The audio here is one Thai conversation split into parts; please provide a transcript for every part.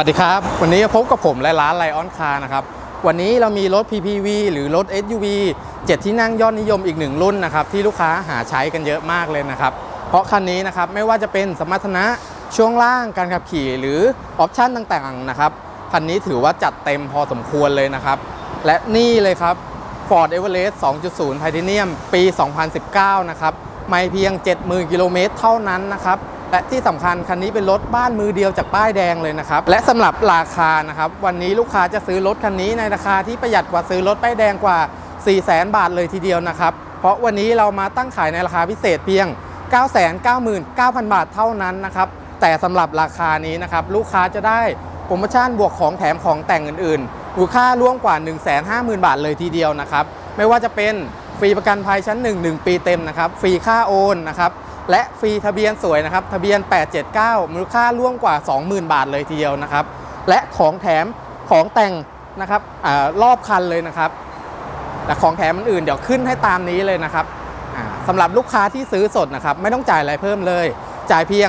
วัสดีครับ วันนี้พบกับผมและร้านไลออนคาร์นะครับ วันนี้เรามีรถ PPV หรือรถ SUV 7 ที่นั่งยอดนิยมอีกหนึ่งรุ่นนะครับ ที่ลูกค้าหาใช้กันเยอะมากเลยนะครับ เพราะคันนี้นะครับไม่ว่าจะเป็นสมรรถนะช่วงล่างการขับขี่หรือออปชันต่างๆนะครับคันนี้ถือว่าจัดเต็มพอสมควรเลยนะครับ และนี่เลยครับ Ford Everest 2.0 Titanium ปี 2019 นะครับไม่เพียง 70,000 กิโลเมตรเท่านั้นนะครับ และที่สำคัญคันนี้เป็นรถบ้านมือเดียวจากป้ายแดงเลยนะครับ และสำหรับราคานะครับวันนี้ลูกค้าจะซื้อรถคันนี้ในราคาที่ประหยัดกว่าซื้อรถป้ายแดงกว่า 400,000บาทเลยทีเดียวนะครับ เพราะวันนี้เรามาตั้งขายในราคาพิเศษเพียง 999,000 บาทเท่านั้นนะครับแต่สำหรับราคานี้นะครับลูกค้าจะได้โปรโมชั่นบวกของแถมของแต่งอื่นๆมูลค่าร่วมกว่า 150,000 บาทเลยทีเดียวนะครับไม่ว่าจะเป็นฟรีประกันภัยชั้น 1 1 ปีเต็มนะครับฟรีค่าโอนนะครับ และฟรีทะเบียนสวยนะครับ ทะเบียน 879 มูลค่าร่วมกว่า 20,000 บาทเลยทีเดียวนะครับ และของแถมของแต่งนะครับอรอบคันเลยนะครับและของแถมอื่นเดี๋ยวขึ้นให้ตามนี้เลยนะครับสำหรับลูกค้าที่ซื้อสดนะครับ ไม่ต้องจ่ายอะไรเพิ่มเลย จ่ายเพียง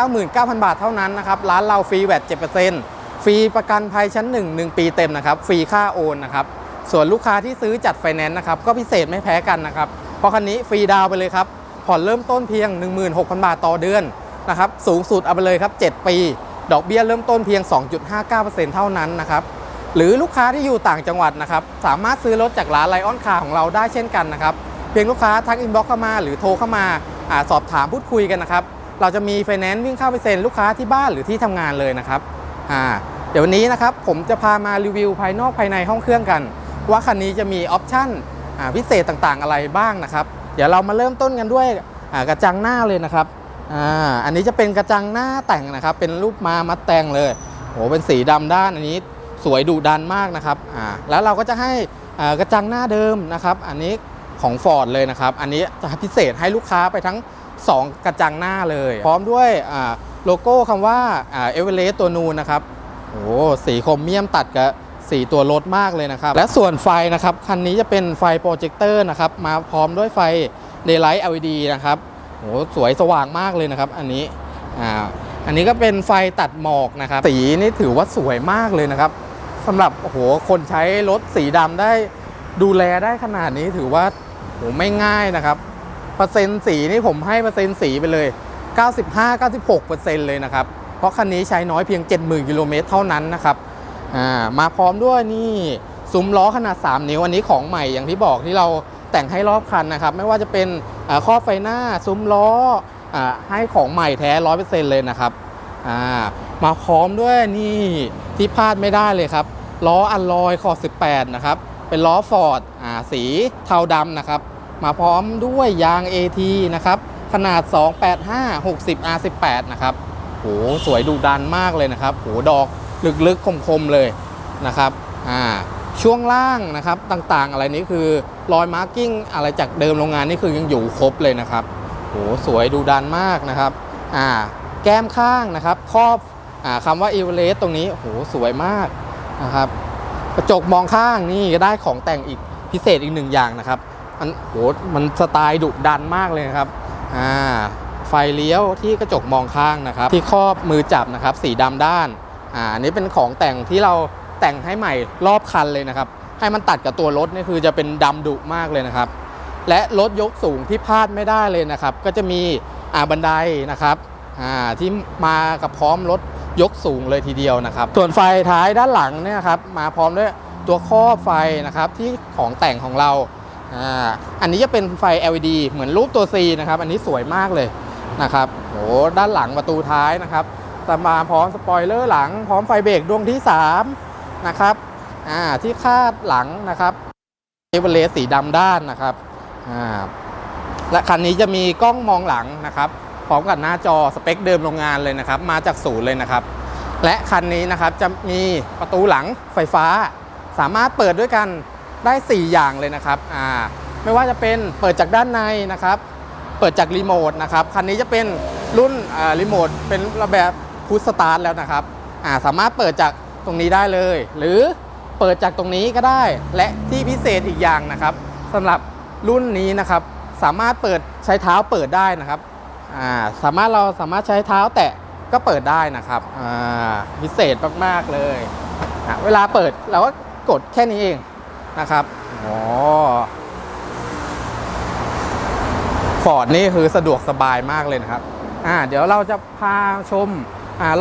999,000 บาทเท่านั้นนะครับ ร้านเราฟรีแวด7%ฟรีประกันภัยชั้น 1 1 ปีเต็มนะครับ ฟรีค่าโอนนะครับส่วนลูกค้าที่ซื้อจัดไฟแนนซ์นะครับก็พิเศษไม่แพ้กันนะครับ เพราะคันนี้ฟรีดาวไปเลยครับ ผ่อนเริ่มต้นเพียง 16,000 บาทต่อเดือนนะครับสูงสุดเอาไปเลยครับ 7 ปี ดอกเบี้ยเริ่มต้นเพียง 2.59%เท่านั้นนะครับหรือลูกค้าที่อยู่ต่างจังหวัดนะครับสามารถซื้อรถจากร้านไลออนคาร์ของเราได้เช่นกันนะครับเพียงลูกค้าทักอินบ็อกเข้ามาหรือโทรเข้ามาอาสอบถามพูดคุยกันนะครับเราจะมีไฟแนนซ์วิ่งเข้าไปเซ็นลูกค้าที่บ้านหรือที่ทำงานเลยนะครับอ่าเดี๋ยววันนี้นะครับผมจะพามารีวิวภายนอกภายในห้องเครื่องกัน ว่าคันนี้จะมีออปชั่นพิเศษต่างๆอะไรบ้างนะครับ เดี๋ยวเรามาเริ่มต้นกันด้วยกระจังหน้าเลยนะครับอ่าอันนี้จะเป็นกระจังหน้าแต่งนะครับ เป็นรูปมามัดแต่งเลยโหเป็นสีดำด้านอันนี้สวยดุดันมากนะครับอ่าแล้วเราก็จะให้กระจังหน้าเดิมนะครับ อันนี้ของ Ford เลยนะครับ อันนี้จะพิเศษให้ลูกค้าไปทั้ง 2 กระจังหน้าเลย พร้อมด้วยโลโก้คำว่าอ่าเอเวอเรสต์ตัวนูนนะครับโอ้สีโครเมียมตัดกับ สีตัวรถมากเลยนะครับ และส่วนไฟนะครับคันนี้จะเป็นไฟโปรเจคเตอร์นะครับมาพร้อมด้วยไฟ Daylight LED นะครับโอ้สวยสว่างมากเลยนะครับ อันนี้อ่าอันนี้ก็เป็นไฟตัดหมอกนะครับ สีนี่ถือว่าสวยมากเลยนะครับสำหรับโอ้โหคนใช้รถสีดำได้ดูแลได้ขนาดนี้ถือว่าโหไม่ง่ายนะครับเปอร์เซ็นต์สีนี่ผมให้เปอร์เซ็นต์สีไปเลย 95-96%เลยนะครับ เพราะคันนี้ใช้น้อยเพียง 70,000กิโลเมตรเท่านั้นนะครับ อ่ามาพร้อมด้วยนี่ซุ้มล้อขนาด 3 นิ้วอันนี้ของใหม่อย่างที่บอกที่เราแต่งให้รอบคันนะครับ ไม่ว่าจะเป็นอ่าครอบไฟหน้าซุ้มล้ออให้ของใหม่แท้100%เลยนะครับามาพร้อมด้วยนี่ที่พลาดไม่ได้เลยครับ ล้ออัลลอยขอบ18 นะครับ เป็นล้อฟอร์ดสีเทาดำนะครับ มาพร้อมด้วยยาง AT นะครับ ขนาด 285 60 R18 นะครับโหสวยดุดันมากเลยนะครับโหดอก ลึกๆคมๆเลยนะครับอ่าช่วงล่างนะครับต่างๆ อะไรนี้คือรอยมาร์กิ้งอะไรจากเดิมโรงงานนี่คือยังอยู่ครบเลยนะครับโหสวยดุดันมากนะครับอ่าแก้มข้างนะครับครอบอาคำว่าเอเวอเรสต์ตรงนี้โอ้โหสวยมากนะครับกระจกมองข้างนี่ได้ของแต่งอีกพิเศษอีกหนึ่งอย่างนะครับมันโหมันสไตล์ดุดันมากเลยนะครับอ่าไฟเลี้ยวที่กระจกมองข้างนะครับ ที่ครอบมือจับนะครับ สีดำด้าน อ่าอันนี้เป็นของแต่งที่เราแต่งให้ใหม่รอบคันเลยนะครับ ให้มันตัดกับตัวรถนี่คือจะเป็นดำดุมากเลยนะครับ และรถยกสูงที่พลาดไม่ได้เลยนะครับ ก็จะมีอ่าบันไดนะครับอ่าที่มากับพร้อมรถยกสูงเลยทีเดียวนะครับ ส่วนไฟท้ายด้านหลังเนี่ยครับมาพร้อมด้วยตัวครอไฟนะครับที่ของแต่งของเราอ่าอันนี้จะเป็นไฟ LED เหมือนรูปตัว C นะครับ อันนี้สวยมากเลยนะครับโหด้านหลังประตูท้ายนะครับ จะมาพร้อมสปอยเลอร์หลัง พร้อมไฟเบรกดวงที่ 3 นะครับอ่าที่คาดหลังนะครับเอเวอเรสสีดำด้านนะครับอ่าและคันนี้จะมีกล้องมองหลังนะครับ พร้อมกับหน้าจอสเปคเดิมโรงงานเลยนะครับ มาจากศูนย์เลยนะครับ และคันนี้นะครับจะมีประตูหลังไฟฟ้า สามารถเปิดด้วยกันได้ 4 อย่างเลยนะครับอ่าไม่ว่าจะเป็นเปิดจากด้านในนะครับ เปิดจากรีโมทนะครับ คันนี้จะเป็นรุ่นรีโมทเป็นระแบบ พุทสตาร์ทแล้วนะครับอ่าสามารถเปิดจากตรงนี้ได้เลย หรือเปิดจากตรงนี้ก็ได้ และที่พิเศษอีกอย่างนะครับสำหรับรุ่นนี้นะครับ สามารถเปิดใช้เท้าเปิดได้นะครับอ่าสามารถเราสามารถใช้เท้าแตะก็เปิดได้นะครับอ่าพิเศษมาก ๆ เลยอะเวลาเปิดเราก็กดแค่นี้เองนะครับอ๋อฟอร์ดนี่คือสะดวกสบายมากเลยนะครับอ่าเดี๋ยวเราจะพาชม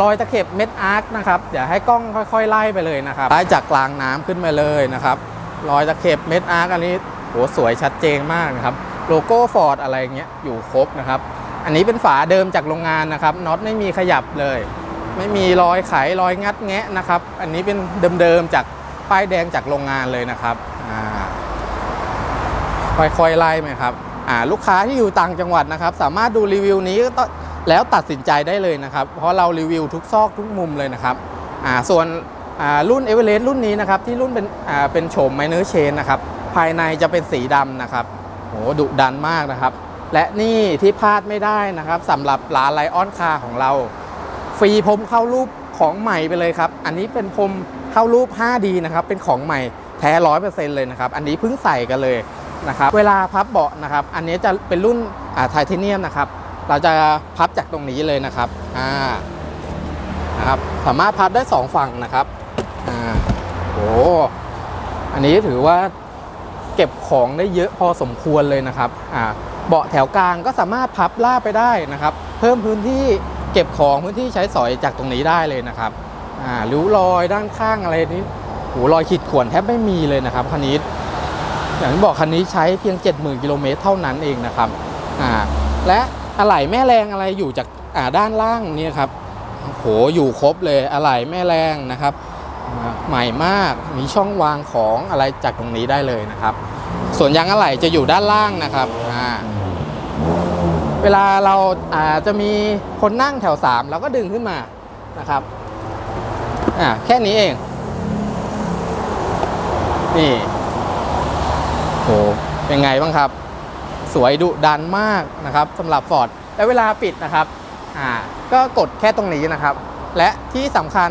รอยตะเข็บเม็ดอาร์คนะครับเดี๋ยวให้กล้องค่อยๆไล่ไปเลยนะครับไล่จากกลางน้ำขึ้นมาเลยนะครับรอยตะเข็บเม็ดอาร์คอันนี้โหสวยชัดเจนมากนะครับโลโก้ฟอร์ดอะไรเงี้ยอยู่ครบนะครับ อันนี้เป็นฝาเดิมจากโรงงานนะครับน็อตไม่มีขยับเลย ไม่มีรอยไขรอยงัดแงะนะครับ อันนี้เป็นเดิมๆจากป้ายแดงจากโรงงานเลยนะครับค่อยๆไล่ไหมครับลูกค้าที่อยู่ต่างจังหวัดนะครับ สามารถดูรีวิวนี้ก็ต้อง แล้วตัดสินใจได้เลยนะครับ เพราะเรารีวิวทุกซอกทุกมุมเลยนะครับอ่าส่วนอ่ารุ่นเอเวอเรสต์รุ่นนี้นะครับที่รุ่นเป็นอ่าเป็นโฉมไมเนอร์เชนนะครับภายในจะเป็นสีดำนะครับโหดุดันมากนะครับ และนี่ที่พลาดไม่ได้นะครับสำหรับร้านไลออนคาของเรา ฟรีพรมเข้ารูปของใหม่ไปเลยครับ อันนี้เป็นพรมเข้ารูป 5D นะครับเป็นของใหม่แท้ร้อยเปอร์เซ็นต์เลยนะครับ อันนี้เพิ่งใส่กันเลยนะครับ เวลาพับเบาะนะครับ อันนี้จะเป็นรุ่นไทเทเนียมนะครับ เราจะพับจากตรงนี้เลยนะครับอ่านะครับสามารถพับได้ 2 ฝั่งนะครับอ่าโอ้อันนี้ถือว่าเก็บของได้เยอะพอสมควรเลยนะครับอ่าเบาะแถวกลางก็สามารถพับลาบไปได้นะครับ เพิ่มพื้นที่เก็บของพื้นที่ใช้สอยจากตรงนี้ได้เลยนะครับอ่าริ้วรอยด้านข้างอะไรนี้โหรอยขีดข่วนแทบไม่มีเลยนะครับคันนี้อย่างที่บอกคันนี้ใช้เพียง 70,000กิโลเมตรเท่านั้นเองนะครับอ่าและ อะไหล่แม่แรงอะไรอยู่จากอ่าด้านล่างนี่ครับโหอยู่ครบเลยอะไหล่แม่แรงนะครับใหม่มากมีช่องวางของอะไรจากตรงนี้ได้เลยนะครับ ส่วนยางอะไหล่จะอยู่ด้านล่างนะครับอ่าเวลาเราอาจะมีคนนั่งแถว3เราก็ดึงขึ้นมานะครับอ่าแค่นี้เอง นี่โหเป็นไงบ้างครับ สวยดุดันมากนะครับสำหรับ Ford และเวลาปิดนะครับอ่าก็กดแค่ตรงนี้นะครับ และที่สำคัญ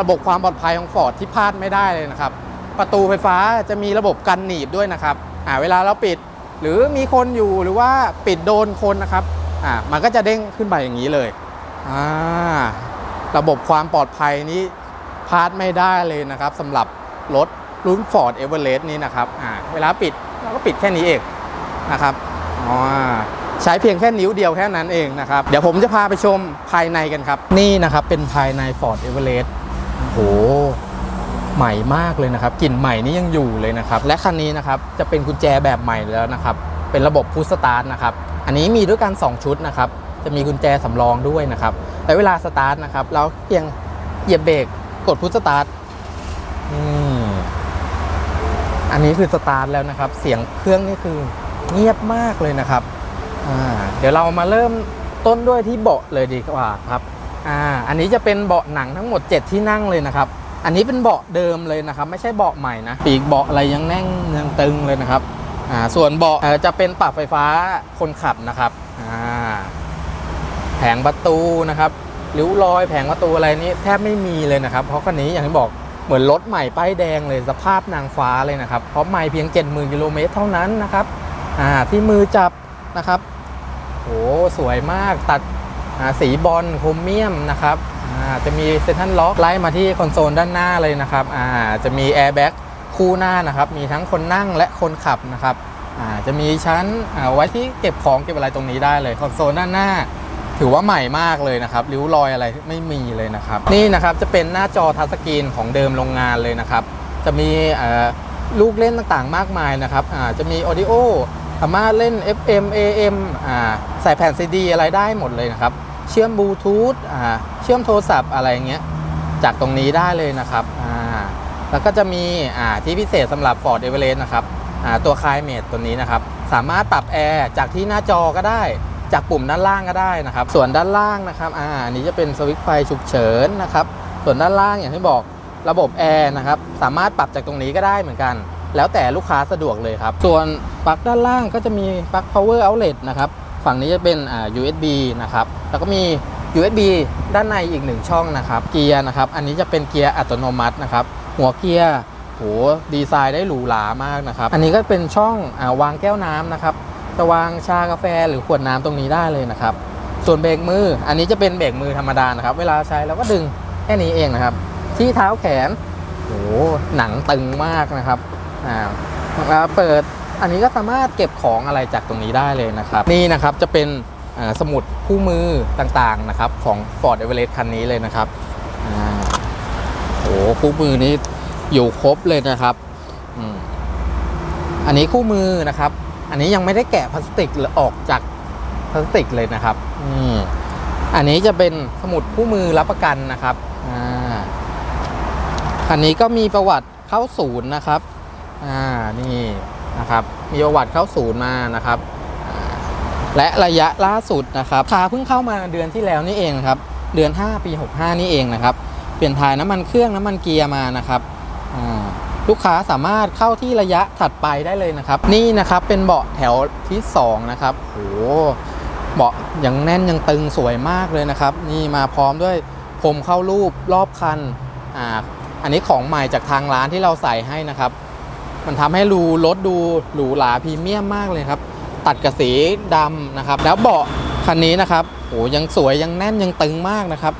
ระบบความปลอดภัยของ Ford ที่พลาดไม่ได้เลยนะครับ ประตูไฟฟ้าจะมีระบบกันหนีบด้วยนะครับอ่าเวลาเราปิดหรือมีคนอยู่หรือว่าปิดโดนคนนะครับอ่ามันก็จะเด้งขึ้นไปอย่างนี้เลยอ่าระบบความปลอดภัยนี้พลาดไม่ได้เลยนะครับสำหรับรถรุ่น Ford Everest นี้นะครับอ่าเวลาปิดเราก็ปิดแค่นี้เองนะครับ อ๋อใช้เพียงแค่นิ้วเดียวแค่นั้นเองนะครับ เดี๋ยวผมจะพาไปชมภายในกันครับ นี่นะครับเป็นภายใน Ford Everest โอ้โหใหม่มากเลยนะครับกลิ่นใหม่นี่ยังอยู่เลยนะครับ และคันนี้นะครับจะเป็นกุญแจแบบใหม่แล้วนะครับ เป็นระบบพุชสตาร์ทนะครับ อันนี้มีด้วยกัน 2 ชุดนะครับ จะมีกุญแจสำรองด้วยนะครับแต่เวลาสตาร์ทนะครับ เราเพียงเหยียบเบรกกดพุชสตาร์ทอันนี้คือสตาร์ทแล้วนะครับ เสียงเครื่องนี่คือ เงียบมากเลยนะครับเดี๋ยวเรามาเริ่มต้นด้วยที่เบาะเลยดีกว่าครับอ่าอันนี้จะเป็นเบาะหนังทั้งหมด 7 ที่นั่งเลยนะครับ อันนี้เป็นเบาะเดิมเลยนะครับ ไม่ใช่เบาะใหม่นะปีกเบาะอะไรยังแน่งยังตึงเลยนะครับอ่าส่วนเบาะจะเป็นปรับไฟฟ้าคนขับนะครับอ่าแผงประตูนะครับริ้วรอยแผงประตูอะไรนี้แทบไม่มีเลยนะครับ เพราะคันนี้อย่างที่บอกเหมือนรถใหม่ป้ายแดงเลยสภาพนางฟ้าเลยนะครับเพราะไม่เพียง 70,000กิโลเมตรเท่านั้นนะครับ อ่าที่มือจับนะครับโหสวยมากตัดสีบอลโครเมียมนะครับจะมีเซ็นทันล็อกไล่มาที่คอนโซลด้านหน้าเลยนะครับจะมีแอร์แบ็กคู่หน้านะครับ มีทั้งคนนั่งและคนขับนะครับจะมีชั้นไว้ที่เก็บของเก็บอะไรตรงนี้ได้เลยคอนโซลด้านหน้า ถือว่าใหม่มากเลยนะครับริ้วรอยอะไรไม่มีเลยนะครับ นี่นะครับจะเป็นหน้าจอทัชสกรีนของเดิมโรงงานเลยนะครับ จะมีลูกเล่นต่างๆ มากมายนะครับจะมีออดิโอ สามารถเล่น FM AM อ่าใส่แผ่นซีดีอะไรได้หมดเลยนะครับ เชื่อมบลูทูธอ่าเชื่อมโทรศัพท์อะไรเงี้ยจากตรงนี้ได้เลยนะครับอ่าแล้วก็จะมีอ่าที่พิเศษสำหรับ Ford Everest นะครับอ่าตัวคลายเมทตัวนี้นะครับ สามารถปรับแอร์จากที่หน้าจอก็ได้ จากปุ่มด้านล่างก็ได้นะครับ ส่วนด้านล่างนะครับอ่าอันนี้จะเป็นสวิตช์ไฟฉุกเฉินนะครับ ส่วนด้านล่างอย่างที่บอกระบบแอร์นะครับ สามารถปรับจากตรงนี้ก็ได้เหมือนกัน แล้วแต่ลูกค้าสะดวกเลยครับ ส่วนปลั๊กด้านล่างก็จะมีปลั๊ก power outlet นะครับ ฝั่งนี้จะเป็นอ่า USB นะครับ แล้วก็มี USB ด้านในอีกหนึ่งช่องนะครับ เกียร์นะครับ อันนี้จะเป็นเกียร์อัตโนมัตินะครับ หัวเกียร์โหดีไซน์ได้หรูหรามากนะครับ อันนี้ก็เป็นช่องอาวางแก้วน้ำนะครับ จะวางชากาแฟหรือขวดน้ำตรงนี้ได้เลยนะครับ ส่วนเบรกมือ อันนี้จะเป็นเบรกมือธรรมดานะครับ เวลาใช้เราก็ดึงแค่นี้เองนะครับ ที่เท้าแขนโอ้โหหนังตึงมากนะครับ อ่าเวลาเปิดอันนี้ก็สามารถเก็บของอะไรจากตรงนี้ได้เลยนะครับ นี่นะครับจะเป็นสมุดคู่มือต่างๆนะครับของ Ford Everest คันนี้เลยนะครับโอ้โหคู่มือนี้อยู่ครบเลยนะครับอันนี้คู่มือนะครับ อันนี้ยังไม่ได้แกะพลาสติกหรือออกจากพลาสติกเลยนะครับอันนี้จะเป็นสมุดคู่มือรับประกันนะครับอันนี้ก็มีประวัติเข้าศูนย์นะครับ อ่านี่นะครับมีประวัติเข้าศูนย์มานะครับ และระยะล่าสุดนะครับคาเพิ่งเข้ามาเดือนที่แล้วนี่เองครับ เดือน 5 ปี 65 นี่เองนะครับ เปลี่ยนถ่ายน้ำมันเครื่องน้ำมันเกียร์มานะครับลูกค้าสามารถเข้าที่ระยะถัดไปได้เลยนะครับ นี่นะครับเป็นเบาะแถวที่ 2 นะครับโหเบาะยังแน่นยังตึงสวยมากเลยนะครับ นี่มาพร้อมด้วยพรมเข้ารูปรอบคันอ่าอันนี้ของใหม่จากทางร้านที่เราใส่ให้นะครับ มันทำให้รูรถดูหรูหราพรีเมียมมากเลยครับ ตัดกับสีดำนะครับ แล้วเบาะคันนี้นะครับโหยังสวยยังแน่นยังตึงมากนะครับ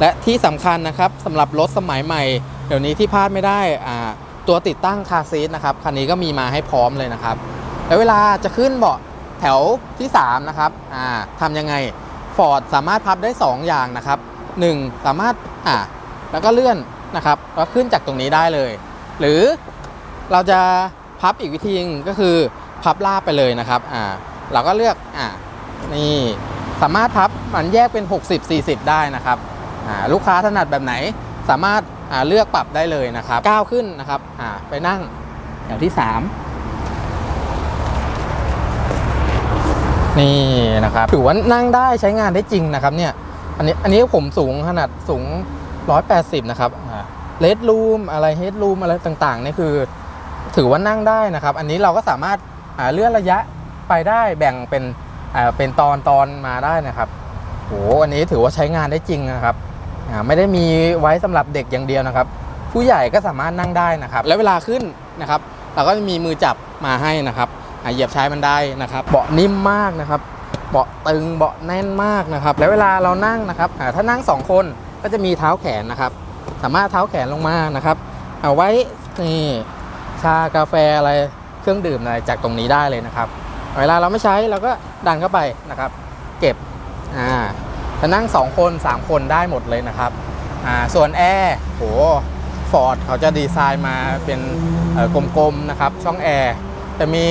และที่สำคัญนะครับสำหรับรถสมัยใหม่ เดี๋ยวนี้ที่พลาดไม่ได้อ่าตัวติดตั้งคาซีทนะครับคันนี้ก็มีมาให้พร้อมเลยนะครับ แล้วเวลาจะขึ้นเบาะแถวที่3นะครับอ่าทำยังไง Ford สามารถพับได้ 2 อย่างนะครับ 1 สามารถอ่าแล้วก็เลื่อนนะครับแล้วขึ้นจากตรงนี้ได้เลย หรือ เราจะพับอีกวิธีหนึงก็คือพับลาบไปเลยนะครับอ่าเราก็เลือกอ่านี่สามารถพับมันแยกเป็น 60 40 ได้นะครับอ่าลูกค้าถนัดแบบไหนสามารถอ่าเลือกปรับได้เลยนะครับก้าวขึ้นนะครับอ่าไปนั่งแถวที่ 3 นี่นะครับถือว่านั่งได้ใช้งานได้จริงนะครับเนี่ยอันนี้อันนี้ผมสูงขนาดสูง 180 นะครับเลดรูมอะไรเฮดรูมอะไรต่างๆนี่คือ ถือว่านั่งได้นะครับ อันนี้เราก็สามารถาเลื่อนระยะไปได้แบ่งเป็นเป็นตอนตอนมาได้นะครับโหอันนี้ถือว่าใช้งานได้จริงนะครับไม่ได้มีไว้สำหรับเด็กอย่างเดียวนะครับ ผู้ใหญ่ก็สามารถนั่งได้นะครับ แล้วเวลาขึ้นนะครับ เราก็จะมีมือจับมาให้นะครับเหยียบใช้มันได้นะครับ เบาะนิ่มมากนะครับ เบาะตึงเบาะแน่นมากนะครับ แล้วเวลาเรานั่งนะครับถ้านั่งสองคนก็จะมีเท้าแขนนะครับ สามารถเท้าแขนลงมานะครับ เอาไว้นี่ ชากาแฟอะไรเครื่องดื่มอะไรจากตรงนี้ได้เลยนะครับเวลาเราไม่ใช้เราก็ดันเข้าไปนะครับ เก็บอ่าจะนั่ง 2 คน 3 คนได้หมดเลยนะครับอ่าส่วนแอร์โหฟอร์ดเขาจะดีไซน์มาเป็นกลมๆนะครับ ช่องแอร์จะมี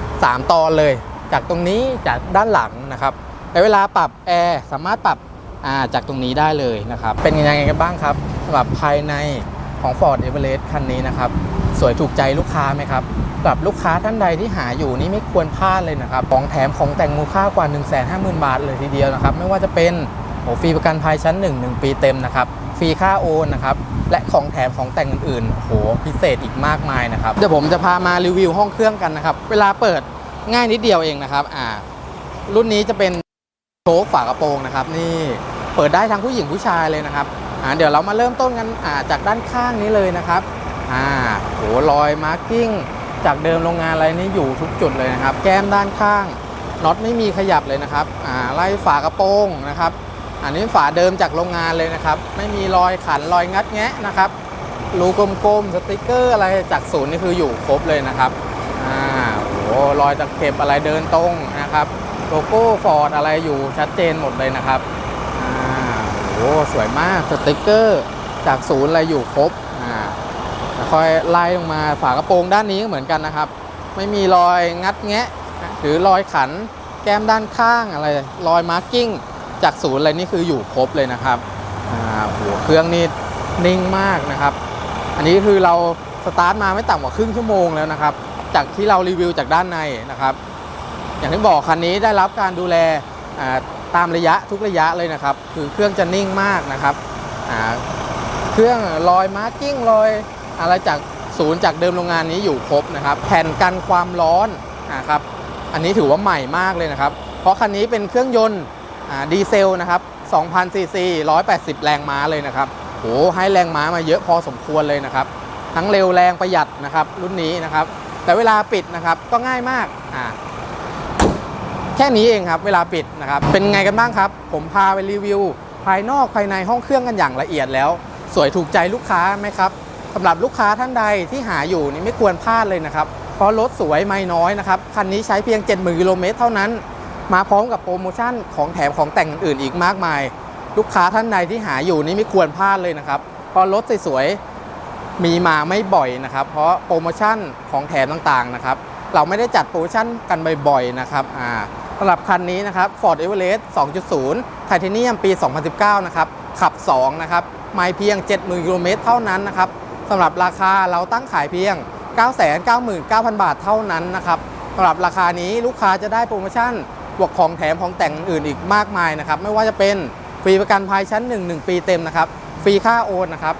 3 ตอนเลย จากตรงนี้จากด้านหลังนะครับแต่เวลาปรับแอร์สามารถปรับอ่าจากตรงนี้ได้เลยนะครับ เป็นยังไงกันบ้างครับสำหรับภายในของ Ford Everest คันนี้นะครับ สวยถูกใจลูกค้าไหมครับสำหรับลูกค้าท่านใดที่หาอยู่นี่ไม่ควรพลาดเลยนะครับของแถมของแต่งมูลค่ากว่า 1 5 0 0 0 0 บาทเลยทีเดียวนะครับไม่ว่าจะเป็นโอ้ฟรีประกันภัยชั้น 1 1 ปีเต็มนะครับฟรีค่าโอนนะครับและของแถมของแต่งอื่นๆโอ้โหพิเศษอีกมากมายนะครับเดี๋ยวผมจะพามารีวิวห้องเครื่องกันนะครับเวลาเปิดง่ายนิดเดียวเองนะครับอ่ารุ่นนี้จะเป็นโชคฝากระโปรงนะครับ นี่เปิดได้ทั้งผู้หญิงผู้ชายเลยนะครับอ่าเดี๋ยวเรามาเริ่มต้นกันอ่าจากด้านข้างนี้เลยนะครับ อ่าโหรอยมาร์กิ้งจากเดิมโรงงานอะไรนี่อยู่ทุกจุดเลยนะครับ แก้มด้านข้างน็อตไม่มีขยับเลยนะครับอ่าไล่ฝากระโปรงนะครับ อันนี้ฝาเดิมจากโรงงานเลยนะครับ ไม่มีรอยขันรอยงัดแงะนะครับรูกลมๆสติกเกอร์อะไรจากศูนย์นี่คืออยู่ครบเลยนะครับอ่าโหรอยตะเข็บอะไรเดินตรงนะครับโลโก้ฟอร์ดอะไรอยู่ชัดเจนหมดเลยนะครับอ่าโหสวยมากสติกเกอร์จากศูนย์อะไรอยู่ครบ คอยไล่ลงมาฝากระโปรงด้านนี้ก็เหมือนกันนะครับ ไม่มีรอยงัดแงะ หรือรอยขันแก้มด้านข้างอะไรรอยมาร์กิ้งจากศูนย์อะไรนี่คืออยู่ครบเลยนะครับอ่าหัวเครื่องนี่นิ่งมากนะครับ อันนี้คือเราสตาร์ทมาไม่ต่ำกว่าครึ่งชั่วโมงแล้วนะครับ จากที่เรารีวิวจากด้านในนะครับ อย่างที่บอกคันนี้ได้รับการดูแลตามระยะทุกระยะเลยนะครับ คือเครื่องจะนิ่งมากนะครับอ่าเครื่องรอยมาร์กิ้งรอย อะไรจากศูนย์จากเดิมโรงงานนี้อยู่ครบนะครับ แผ่นกันความร้อนนะครับ อันนี้ถือว่าใหม่มากเลยนะครับ เพราะคันนี้เป็นเครื่องยนต์ดีเซลนะครับ2,000ซีซี180 แรงม้าเลยนะครับโหให้แรงม้ามาเยอะพอสมควรเลยนะครับ ทั้งเร็วแรงประหยัดนะครับ รุ่นนี้นะครับ แต่เวลาปิดนะครับก็ง่ายมากอ่าแค่นี้เองครับ เวลาปิดนะครับ เป็นไงกันบ้างครับ ผมพาไปรีวิว ภายนอกภายในห้องเครื่องกันอย่างละเอียดแล้ว สวยถูกใจลูกค้าไหมครับ สำหรับลูกค้าท่านใดที่หาอยู่นี่ไม่ควรพลาดเลยนะครับ เพราะรถสวยไม่น้อยนะครับ คันนี้ใช้เพียง 70,000กิโลเมตรเท่านั้น มาพร้อมกับโปรโมชั่นของแถมของแต่งอื่นๆ อีกมากมาย ลูกค้าท่านใดที่หาอยู่นี่ไม่ควรพลาดเลยนะครับ เพราะรถสวยๆมีมาไม่บ่อยนะครับ เพราะโปรโมชั่นของแถมต่างๆนะครับ เราไม่ได้จัดโปรโมชั่นกันบ่อยๆนะครับอ่าสำหรับคันนี้นะครับ Ford Everest 2.0 Titanium ปี 2019 นะครับ ขับ 2 นะครับ ไม่เพียง 70,000กิโลเมตรเท่านั้นนะครับ สำหรับราคาเราตั้งขายเพียง 999,000 บาทเท่านั้นนะครับสำหรับราคานี้ลูกค้าจะได้โปรโมชั่นบวกของแถมของแต่งอื่นอีกมากมายนะครับ ไม่ว่าจะเป็นฟรีประกันภัยชั้น 1 1 ปีเต็มนะครับ ฟรีค่าโอนนะครับ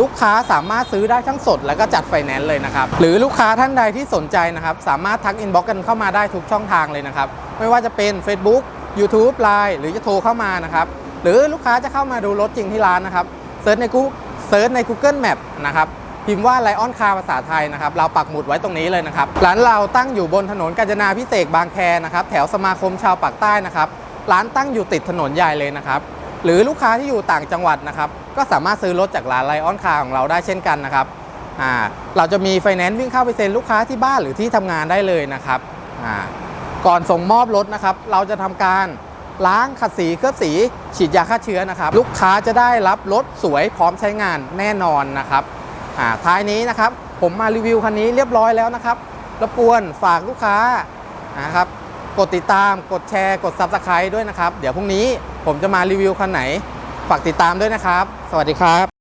ลูกค้าสามารถซื้อได้ทั้งสด แล้วก็จัดไฟแนนซ์เลยนะครับ หรือลูกค้าท่านใดที่สนใจนะครับ สามารถทักอินบ็อกกันเข้ามาได้ทุกช่องทางเลยนะครับ ไม่ว่าจะเป็น Facebook YouTube Line หรือจะโทรเข้ามานะครับ หรือลูกค้าจะเข้ามาดูรถจริงที่ร้านนะครับเซิร์ชในกู เซิร์ชใน Google Map นะครับพิมพ์ว่าไลออนคาภาษาไทยนะครับเราปักหมุดไว้ตรงนี้เลยนะครับร้านเราตั้งอยู่บนถนนกาญจนาพิเศษบางแคนะครับแถวสมาคมชาวปากใต้นะครับร้านตั้งอยู่ติดถนนใหญ่เลยนะครับหรือลูกค้าที่อยู่ต่างจังหวัดนะครับก็สามารถซื้อรถจากร้านไลออนคาของเราได้เช่นกันนะครับเราจะมีไฟแนนซ์วิ่งเข้าไปเซ็นลูกค้าที่บ้านหรือที่ทำงานได้เลยนะครับก่อนส่งมอบรถนะครับเราจะทำการ ล้างขัดสีเคลือบสีฉีดยาฆ่าเชื้อนะครับ ลูกค้าจะได้รับรถสวยพร้อมใช้งานแน่นอนนะครับอ่าท้ายนี้นะครับ ผมมารีวิวคันนี้เรียบร้อยแล้วนะครับรบกวนฝากลูกค้านะครับกดติดตามกดแชร์ กด Subscribe ด้วยนะครับ เดี๋ยวพรุ่งนี้ผมจะมารีวิวคันไหน ฝากติดตามด้วยนะครับ สวัสดีครับ